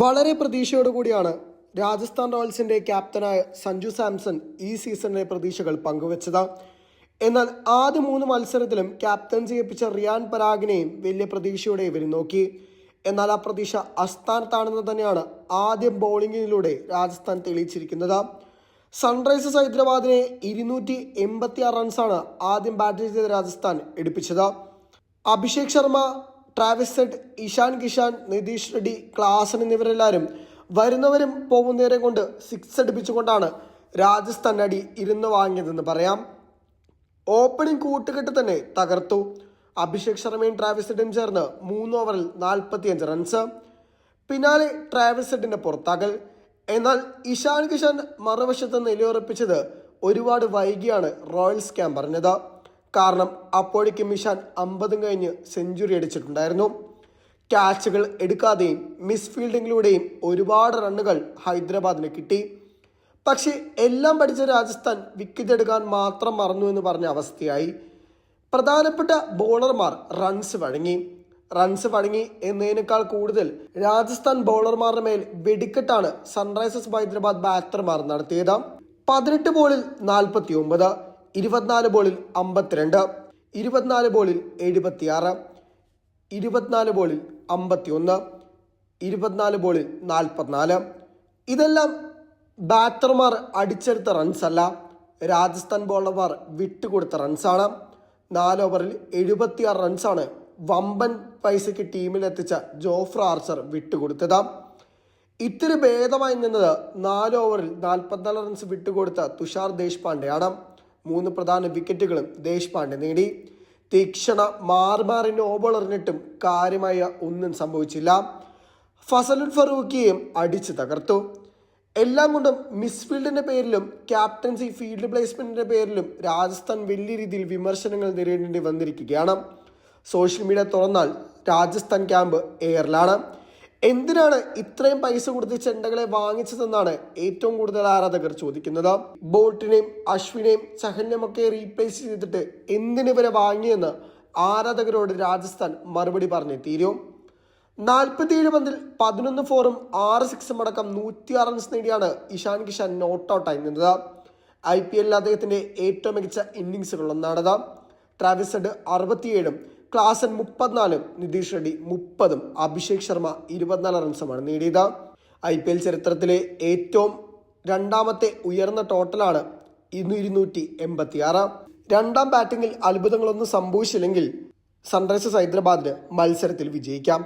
വളരെ പ്രതീക്ഷയോടുകൂടിയാണ് രാജസ്ഥാൻ റോയൽസിന്റെ ക്യാപ്റ്റനായ സഞ്ജു സാംസൺ ഈ സീസണിലെ പ്രതീക്ഷകൾ പങ്കുവച്ചത്. എന്നാൽ ആദ്യ മൂന്ന് മത്സരത്തിലും ക്യാപ്റ്റൻ ചെയ്യിപ്പിച്ച റിയാൻ പരാഗിനെയും വലിയ പ്രതീക്ഷയോടെ ഇവർ നോക്കി. എന്നാൽ ആ പ്രതീക്ഷ അസ്ഥാനത്താണെന്ന് തന്നെയാണ് ആദ്യം ബോളിങ്ങിലൂടെ രാജസ്ഥാൻ തെളിയിച്ചിരിക്കുന്നത്. സൺറൈസേഴ്സ് ഹൈദരാബാദിനെ ഇരുന്നൂറ്റി എൺപത്തി റൺസാണ് ആദ്യം ബാറ്റ് ചെയ്ത Rajasthan എടുപ്പിച്ചത്. Abhishek Sharma Travis Head Ishan Kishan Nitish Reddy Klaasen എന്നിവരെല്ലാവരും വരുന്നവരും പോകുന്നവരെ കൊണ്ട് സിക്സ് അടിപ്പിച്ചുകൊണ്ടാണ് രാജസ്ഥാൻ അടി ഇരുന്ന് വാങ്ങിയതെന്ന് പറയാം. ഓപ്പണിംഗ് കൂട്ടുകെട്ട് തന്നെ തകർത്തു. അഭിഷേക് ശർമ്മയും ട്രാവിസ് സെഡും ചേർന്ന് മൂന്ന് ഓവറിൽ നാൽപ്പത്തിയഞ്ച് റൺസ്. പിന്നാലെ ട്രാവിസ് സെഡിന്റെ പുറത്താകൽ. എന്നാൽ ഇഷാൻ കിഷാൻ മറുവശത്ത് നിലയുറപ്പിച്ചത് ഒരുപാട് വൈകിയാണ് റോയൽസ് ക്യാമ്പ് പറഞ്ഞത് കാരണം അപ്പോഴേക്കും ഇഷാൻ അമ്പതും കഴിഞ്ഞ് സെഞ്ചുറി അടിച്ചിട്ടുണ്ടായിരുന്നു. ക്യാച്ചുകൾ എടുക്കാതെയും മിസ് ഫീൽഡിങ്ങിലൂടെയും ഒരുപാട് റണ്ണുകൾ ഹൈദരാബാദിന് കിട്ടി. പക്ഷേ എല്ലാം പഠിച്ച രാജസ്ഥാൻ വിക്കറ്റ് എടുക്കാൻ മാത്രം മറന്നു എന്ന് പറഞ്ഞ അവസ്ഥയായി. പ്രധാനപ്പെട്ട ബോളർമാർ റൺസ് വഴങ്ങി. റൺസ് വഴങ്ങി എന്നതിനേക്കാൾ കൂടുതൽ രാജസ്ഥാൻ ബോളർമാരുടെ മേൽ വെടിക്കെട്ടാണ് സൺറൈസേഴ്സ് ഹൈദരാബാദ് ബാറ്റർമാർ നടത്തിയത്. പതിനെട്ട് ബോളിൽ നാൽപ്പത്തി ഒമ്പത് ഇരുപത്തിനാല് ബോളിൽ അമ്പത്തിരണ്ട് ഇരുപത്തിനാല് ബോളിൽ എഴുപത്തിയാറ് ഇരുപത്തിനാല് ബോളിൽ അമ്പത്തി ഒന്ന് ഇരുപത്തിനാല് ബോളിൽ നാൽപ്പത്തിനാല്. ഇതെല്ലാം ബാറ്റർമാർ അടിച്ചെടുത്ത റൺസല്ല രാജസ്ഥാൻ ബോളർമാർ വിട്ടുകൊടുത്ത റൺസാണ് നാല് ഓവറിൽ എഴുപത്തിയാറ് റൺസാണ് വമ്പൻ പൈസയ്ക്ക് ടീമിലെത്തിച്ച ജോഫ്ര ആർച്ചർ വിട്ടുകൊടുത്തത്. ഇത്തിരി ഭേദമായി നിന്നത് നാല് ഓവറിൽ നാൽപ്പത്തിനാല് റൺസ് വിട്ടുകൊടുത്ത തുഷാർ ദേശ്പാണ്ഡെയാണ്. മൂന്ന് പ്രധാന വിക്കറ്റുകളും ദേശ്പാണ്ഡെ നേടി. തീക്ഷണ മാർമാറിന്റെ എറിഞ്ഞിട്ടും കാര്യമായ ഒന്നും സംഭവിച്ചില്ല. ഫസലുൽ ഫറൂഖിയെയും അടിച്ചു തകർത്തു. എല്ലാം കൊണ്ടും മിസ്ഫീൽഡിന്റെ പേരിലും ക്യാപ്റ്റൻസി ഫീൽഡ് പ്ലേസ്മെന്റിന്റെ പേരിലും രാജസ്ഥാൻ വലിയ രീതിയിൽ വിമർശനങ്ങൾ നേരിടേണ്ടി വന്നിരിക്കുകയാണ്. സോഷ്യൽ മീഡിയ തുറന്നാൽ രാജസ്ഥാൻ ക്യാമ്പ് എയറിലാണ് എന്തിനാണ് ഇത്രയും പൈസ കൊടുത്ത് ചെണ്ടകളെ വാങ്ങിച്ചതെന്നാണ് ഏറ്റവും കൂടുതൽ ആരാധകർ ചോദിക്കുന്നത്? ബോൾട്ടിനെയും അശ്വിനെയും ചഹലിനെയുമൊക്കെ റീപ്ലേസ് ചെയ്തിട്ട് എന്തിനിവരെ വാങ്ങിയെന്ന് ആരാധകരോട് രാജസ്ഥാൻ മറുപടി പറഞ്ഞു തീരും. നാൽപ്പത്തിയേഴ് പന്തിൽ പതിനൊന്ന് ഫോറും ആറ് സിക്സും അടക്കം നൂറ്റിയാറ് റൺസ് നേടിയാണ് ഇഷാൻ കിഷാൻ നോട്ട് ഔട്ടായി നിന്നത്. ഐ പി എല്ലിൽ അദ്ദേഹത്തിന്റെ ഏറ്റവും മികച്ച ഇന്നിങ്സുകളൊന്നാണത് ട്രാവിസ് ഹെഡ് അറുപത്തിയേഴും ക്ലാസൻ മുപ്പത്തിനാലും നിതീഷ് റെഡ്ഡി മുപ്പതും അഭിഷേക് ശർമ്മ ഇരുപത്തിനാല് റൺസുമാണ് നേടിയത്. ഐ പി എൽ ചരിത്രത്തിലെ ഏറ്റവും രണ്ടാമത്തെ ഉയർന്ന ടോട്ടലാണ് ഇരുന്നൂറ്റി എൺപത്തി ആറ് രണ്ടാം ബാറ്റിംഗിൽ അത്ഭുതങ്ങളൊന്നും സംഭവിച്ചില്ലെങ്കിൽ സൺറൈസേഴ്സ് ഹൈദരാബാദിന് മത്സരത്തിൽ വിജയിക്കാം.